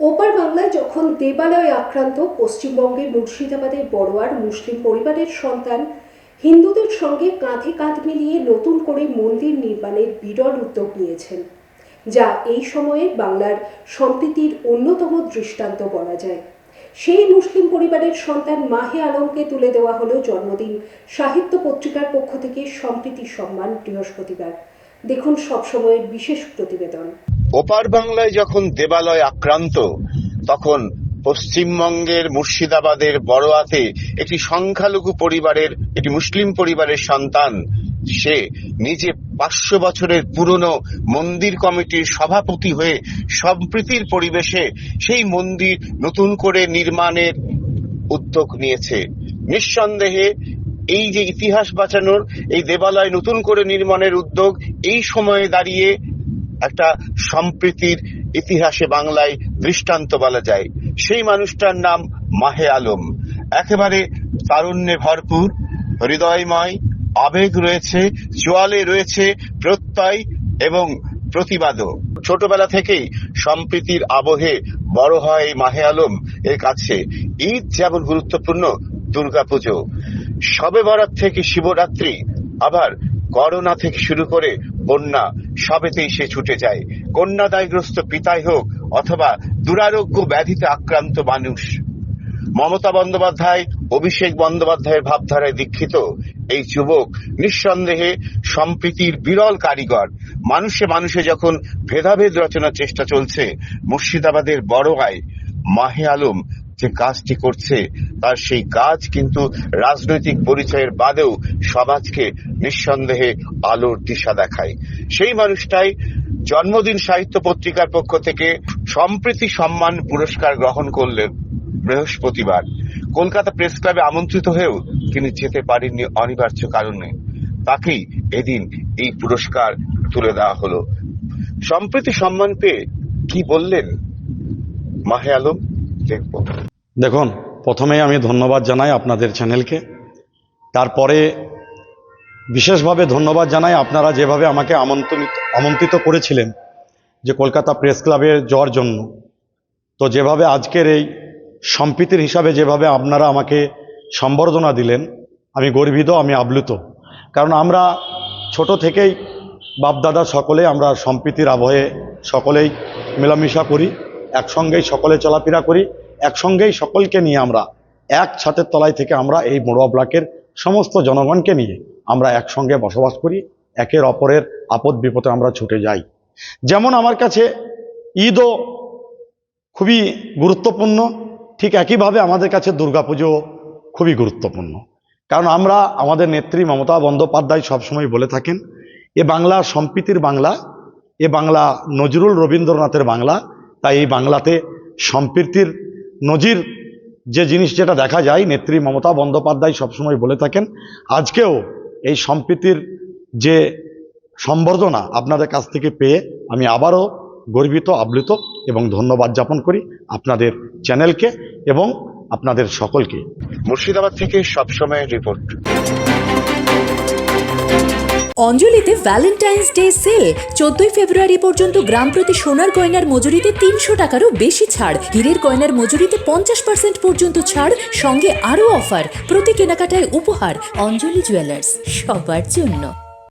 ওপার বাংলায় যখন দেবালয় আক্রান্ত পশ্চিমবঙ্গের মুর্শিদাবাদের বড়োয়ার মুসলিম পরিবারের সন্তান, হিন্দুদের সঙ্গে কাঁধে কাঁধ মিলিয়ে নতুন করে মন্দির নির্মাণের বিরল উদ্যোগ নিয়েছেন, যা এই সময়ে বাংলার সম্প্রীতির অন্যতম দৃষ্টান্ত বলা যায়। সেই মুসলিম পরিবারের সন্তান মাহে আলমকে তুলে দেওয়া হলো জন্মদিন সাহিত্য পত্রিকার পক্ষ থেকে সম্প্রীতি সম্মান বৃহস্পতিবার। দেখুন সবসময়ের বিশেষ প্রতিবেদন। ওপার বাংলায় যখন দেবালয় আক্রান্ত, তখন পশ্চিমবঙ্গের মুর্শিদাবাদের বড়োয়াতে একটি সংখ্যালঘু পরিবারের, একটি মুসলিম পরিবারের সন্তান, সে নিজে পাঁচশো বছরের পুরনো মন্দির কমিটির সভাপতি হয়ে সম্প্রীতির পরিবেশে সেই মন্দির নতুন করে নির্মাণের উদ্যোগ নিয়েছে। নিঃসন্দেহে এই যে ইতিহাস বাঁচানোর, এই দেবালয় নতুন করে নির্মাণের উদ্যোগ এই সময়ে দাঁড়িয়ে একটা সম্প্রীতির ইতিহাসে বাংলায় দৃষ্টান্ত বলা যায়। সেই মানুষটার নাম মাহে আলম। একেবারে তারুণ্যে ভরপুর, হৃদয়ময়, আবেগ রয়েছে চোয়ালে রয়েছে প্রত্যয় এবং প্রতিবাদও। ছোটবেলা থেকেই সম্প্রীতির আবহে বড় হয় মাহে আলম এর কাছে। ঈদ যেমন গুরুত্বপূর্ণ, দুর্গাপুজো। সবে বরাত থেকে শিবরাত্রি আবার করোনা থেকে শুরু করে বন্যা সবেতেই সে ছুটে যায়। কন্যাদায়গ্রস্ত পিতাই হোক অথবা দুরারোগ্য ব্যাধিতে আক্রান্ত মানুষ। মমতা বন্দ্যোপাধ্যায়, অভিষেক বন্দ্যোপাধ্যায়ের ভাবধারায় দীক্ষিত এই যুবক নিঃসন্দেহে সম্প্রীতির বিরল কারিগর। মানুষে মানুষে যখন ভেদাভেদ রচনার চেষ্টা চলছে, মুর্শিদাবাদের বড়গায় মাহে আলম যে কাজটি করছে, তার সেই কাজ কিন্তু রাজনৈতিক পরিচয়ের বাদেও সমাজকে নিঃসন্দেহে আলোর দিশা দেখায়। সেই মানুষটাই জন্মদিন সাহিত্য পত্রিকার পক্ষ থেকে সম্প্রীতি সম্মান পুরস্কার গ্রহণ করলেন বৃহস্পতিবার। কলকাতা প্রেস ক্লাবে আমন্ত্রিত হয়েও তিনি যেতে পারেননি অনিবার্য কারণে। তাকেই এদিন এই পুরস্কার তুলে দেওয়া হলো। সম্প্রীতি সম্মান পেয়ে কি বললেন মাহে আলম? দেখব দেখুন, প্রথমেই আমি ধন্যবাদ জানাই আপনাদের চ্যানেলকে। তারপরে বিশেষভাবে ধন্যবাদ জানাই আপনারা যেভাবে আমাকে আমন্ত্রিত আমন্ত্রিত করেছিলেন যে কলকাতা প্রেস ক্লাবে যাওয়ার জন্য। তো যেভাবে আজকের এই সম্প্রীতির হিসাবে যেভাবে আপনারা আমাকে সম্বর্ধনা দিলেন, আমি গর্বিত, আমি আপ্লুত। কারণ আমরা ছোট থেকেই বাপদাদা সকলে আমরা সম্প্রীতির আবহে সকলেই মেলামেশা করি। একসঙ্গেই সকলে চলাফেরা করি, একসঙ্গেই সকলকে নিয়ে আমরা এক ছাতের তলায় থেকে আমরা এই বড়ুয়া ব্লকের সমস্ত জনগণকে নিয়ে আমরা একসঙ্গে বসবাস করি, একের অপরের আপদ বিপদে আমরা ছুটে যাই। যেমন আমার কাছে ঈদও খুবই গুরুত্বপূর্ণ, ঠিক একইভাবে আমাদের কাছে দুর্গাপুজো খুবই গুরুত্বপূর্ণ। কারণ আমরা আমাদের নেত্রী মমতা বন্দ্যোপাধ্যায় সবসময় বলে থাকেন, এ বাংলা সম্প্রীতির বাংলা, এ বাংলা নজরুল রবীন্দ্রনাথের বাংলা তাই এই বাংলাতে সম্প্রীতির নজির যে জিনিস যেটা দেখা যায়, নেত্রী মমতা বন্দ্যোপাধ্যায় সবসময় বলে থাকেন, আজকেও এই সম্প্রীতির যে সম্বর্ধনা আপনাদের কাছ থেকে পেয়ে আমি আবারও গর্বিত, আপ্লুত এবং ধন্যবাদ জ্ঞাপন করি আপনাদের চ্যানেলকে এবং আপনাদের সকলকে। মুর্শিদাবাদ থেকে সবসময় রিপোর্ট। অঞ্জলিতে ভ্যালেন্টাইন্স ডে সেল চোদ্দই ফেব্রুয়ারি পর্যন্ত গ্রাম প্রতি সোনার গয়নার মজুরিতে তিনশো টাকারও বেশি ছাড়। হীরের গয়নার মজুরিতে পঞ্চাশ পার্সেন্ট পর্যন্ত ছাড়, সঙ্গে আরও অফার। প্রতি কেনাকাটায় উপহার, অঞ্জলি জুয়েলার্স সবার জন্য।